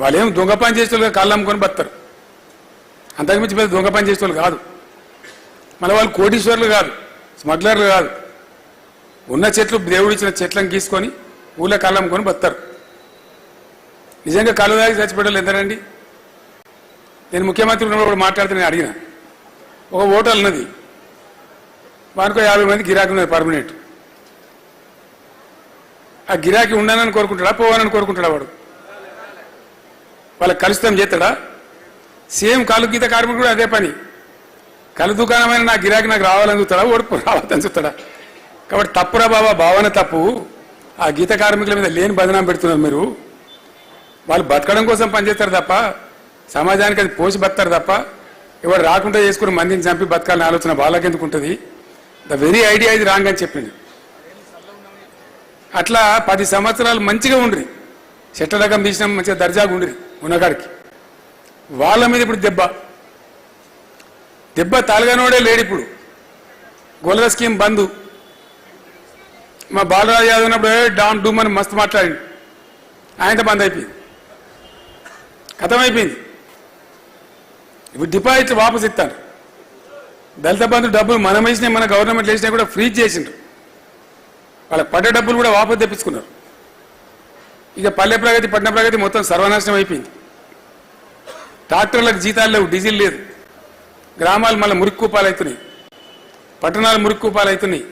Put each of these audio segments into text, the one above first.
వాళ్ళు ఏం దొంగ పని చేసే వాళ్ళు కాళ్ళు అమ్ముకొని బతారు అంతకుమించి పెద్ద దొంగ పని చేసేవాళ్ళు కాదు. మళ్ళీ వాళ్ళు కోటీశ్వర్లు కాదు స్మగ్లర్లు కాదు. ఉన్న చెట్లు దేవుడు ఇచ్చిన చెట్లను గీసుకొని ఊళ్ళో కళ్ళు అమ్ముకొని బతారు నిజంగా కళ్ళు దాగి చచ్చిపోవడం ఎంతనండి నేను ముఖ్యమంత్రి ఉన్నప్పుడు మాట్లాడితే నేను అడిగిన. ఒక హోటల్ ఉన్నది వానికో యాభై మంది గిరాకీ ఉన్నది పర్మనెంట్. ఆ గిరాకీ ఉండాలని కోరుకుంటాడా పోవాలని కోరుకుంటాడా వాడు? వాళ్ళకి కలుస్తాం చేస్తాడా? సేమ్ కాలు గీత కార్మికుడు కూడా అదే పని. కలు దుకాణమైన నా గిరాకీ నాకు రావాలని చూస్తాడా ఓడిపో రావాలని చూస్తాడా కాబట్టి తప్పురా బాబా భావన తప్పు. ఆ గీత కార్మికుల మీద లేని బదనాం పెడుతున్నారు మీరు. వాళ్ళు బతకడం కోసం పనిచేస్తారు తప్ప సమాజానికి అది పోసి బతారు తప్ప ఎవరు రాకుండా చేసుకుని మందిని చంపి బతకాలని ఆలోచన వాళ్ళకెందుకు ఉంటుంది? ద వెరీ ఐడియా ఇది రాంగ్ అని చెప్పింది. అట్లా పది సంవత్సరాలు మంచిగా ఉండ్రి. చెట్ల రకం మంచిగా దర్జాగా ఉండ్రి. ఉన్నగాడికి వాళ్ళ మీద ఇప్పుడు దెబ్బ. దెబ్బ తాలగానోడే లేడు ఇప్పుడు. గొల్లల స్కీమ్ బంధు మా బాలరాజు యాదవ్ ఉన్నప్పుడు డామ్ డూమ్ అని మస్తు మాట్లాడింది ఆయనతో బంద్ అయిపోయింది. కథం అయిపోయింది ఇప్పుడు డిపాజిట్లు వాపస్ ఇస్తాను. దళిత బంధు డబ్బులు మనం వేసినా మన గవర్నమెంట్ వేసినా కూడా ఫ్రీజ్ చేసిండ్రు. వాళ్ళకి పడ్డ డబ్బులు కూడా వాపసు తెప్పించుకున్నారు. ఇక పల్లె ప్రగతి పట్టణ ప్రగతి మొత్తం సర్వనాశనం అయిపోయింది. ట్రాక్టర్లకు జీతాలు లేవు డీజిల్ లేదు. గ్రామాలు మళ్ళీ మురిక్కుపాలు అవుతున్నాయి పట్టణాలు మురిక్కుపాలు అవుతున్నాయి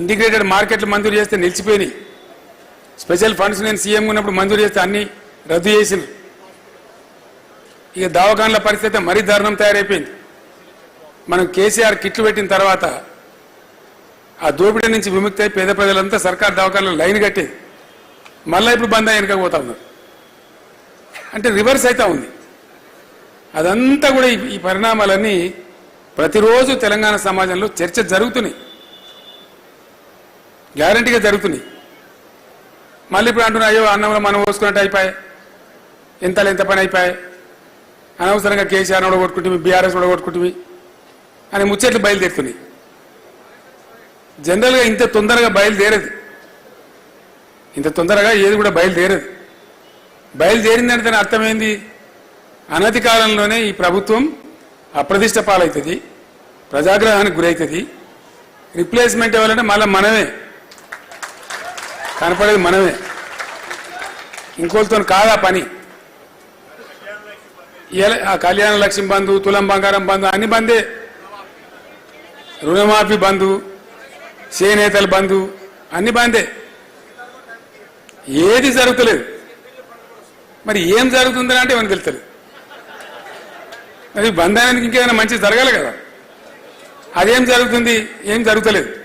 ఇంటిగ్రేటెడ్ మార్కెట్లు మంజూరు చేస్తే నిలిచిపోయినాయి. స్పెషల్ ఫండ్స్ నేను సీఎం ఉన్నప్పుడు మంజూరు చేస్తే అన్ని రద్దు చేసిన ఇక దవాఖాన్ల పరిస్థితి మరీ దారుణం తయారైపోయింది. మనం కేసీఆర్ కిట్లు పెట్టిన తర్వాత ఆ దోపిడీ నుంచి విముక్తి అయి పేద ప్రజలంతా సర్కార్ దవాఖాన్లో లైన్ కట్టేది. మళ్ళీ ఇప్పుడు బంద్ వెనక పోతా ఉన్నారు. అంటే రివర్స్ అవుతా ఉంది. అదంతా కూడా ఈ- పరిణామాలన్నీ ప్రతిరోజు తెలంగాణ సమాజంలో చర్చ జరుగుతున్నాయి. గ్యారంటీగా జరుగుతున్నాయి. మళ్ళీ ఇప్పుడు అంటున్నా అయ్యో అన్నంలో మనం పోసుకున్నట్టు అయిపోయాయి. ఎంతలో ఎంత పని అయిపోయాయి. అనవసరంగా కేసీఆర్ ఓడగొట్టుకుంటుంది బీఆర్ఎస్ ఓడగొట్టుకుంటుంది అని ముచ్చట్లు బయలుదేరుతున్నాయి. జనరల్గా ఇంత తొందరగా బయలుదేరదు. ఇంత తొందరగా ఏది కూడా బయలుదేరదు. బయలుదేరిందంటే దాని అర్థమైంది. అనతి కాలంలోనే ఈ ప్రభుత్వం అప్రతిష్ట పాలవుతుంది ప్రజాగ్రహానికి గురవుతుంది రిప్లేస్మెంట్ ఇవ్వాలంటే మళ్ళీ మనమే. కనపడేది మనమే. ఇంకోళ్ళతో కాదా పని? ఆ కళ్యాణ లక్ష్మి బంధు తులం బంగారం బంధు అన్ని బందే. రుణమాఫీ బంధు చేనేతల బంధు అన్ని బందే. ఏది జరుగుతలేదు. మరి ఏం జరుగుతుందని అంటే మనకు తెలుస్తలేదు. మరి బంధానికి ఇంకేమైనా మంచి జరగాలి కదా. అదేం జరుగుతుంది ఏం జరుగుతలేదు.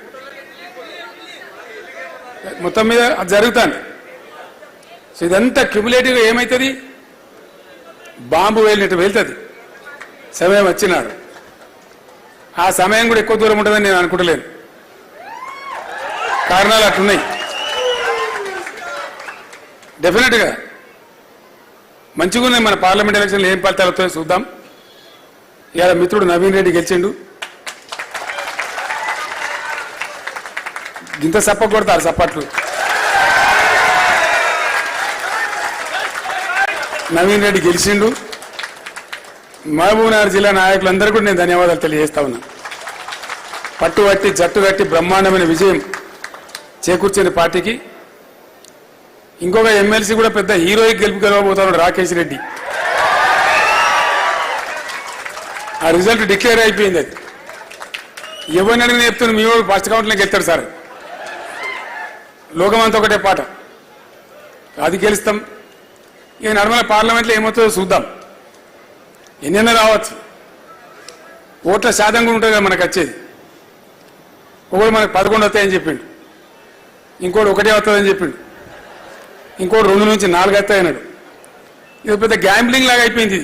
మొత్తం మీద అది జరుగుతుంది. సో ఇదంతా క్యుములేటివ్గా ఏమవుతుంది బాంబు వెళ్ళినట్టు వెళ్తుంది. సమయం వచ్చినాడు. ఆ సమయం కూడా ఎక్కువ దూరం ఉంటుందని నేను అనుకుంటలేను. కారణాలు అట్లున్నాయి. డెఫినెట్గా మంచిగా ఉన్నాయి మన పార్లమెంట్ ఎలక్షన్లు ఏం ఫలితాలు వస్తాయో చూద్దాం. ఇవాళ మిత్రుడు నవీన్ రెడ్డి గెలిచిండు. ఇంత సప్ప కొడతారు సప్పట్లు నవీన్ రెడ్డి గెలిచిండు. మహబూబ్నగర్ జిల్లా నాయకులందరూ కూడా నేను ధన్యవాదాలు తెలియజేస్తా ఉన్నా. పట్టుబట్టి జట్టు కట్టి బ్రహ్మాండమైన విజయం చేకూర్చిన పార్టీకి. ఇంకొక ఎమ్మెల్సీ కూడా పెద్ద హీరోయిక్ గెలుపు గెలవబోతున్నాడు రాకేష్ రెడ్డి. ఆ రిజల్ట్ డిక్లేర్ అయిపోయింది అది. ఎవరిని అడిగిన చెప్తున్నాను మీ వాడు ఫస్ట్ కౌంట్లోకి గెలుతాడు సార్. లోకమంతా ఒకటే పాట. అది గెలుస్తాం. ఇక నర్మల పార్లమెంట్లో ఏమవుతుందో చూద్దాం. ఎన్నెన్న రావచ్చు. ఓట్ల శాతం కూడా ఉంటుంది కదా మనకు వచ్చేది. ఒకడు మనకు పదకొండు వస్తాయని చెప్పిండు. ఇంకోటి ఒకటే వస్తుందని చెప్పిండు. ఇంకోటి రెండు నుంచి నాలుగు వస్తాయన్నాడు ఇది పెద్ద గ్యాంబ్లింగ్ లాగా అయిపోయింది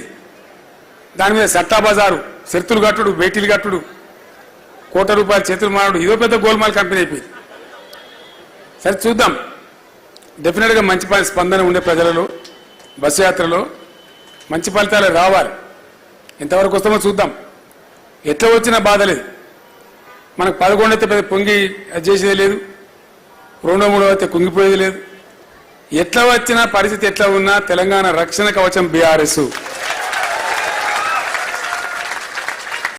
దాని మీద సట్టా బజారు శర్తులు కట్టుడు బేటీలు కట్టుడు కోట రూపాయలు చేతులు మారడు ఇదో పెద్ద గోల్మాల్ కంపెనీ అయిపోయింది. సరే చూద్దాం. డెఫినెట్గా మంచి స్పందన ఉండే ప్రజలలో బస్సు యాత్రలో మంచి ఫలితాలు రావాలి. ఎంతవరకు వస్తామో చూద్దాం. ఎట్లా వచ్చినా బాధ లేదు. మనకు పదకొండు అయితే పెద్ద పొంగి అది చేసేది లేదు. రెండో మూడో అయితే కుంగిపోయేది లేదు. ఎట్లా వచ్చినా పరిస్థితి ఎట్లా ఉన్నా తెలంగాణ రక్షణ కవచం బీఆర్ఎస్.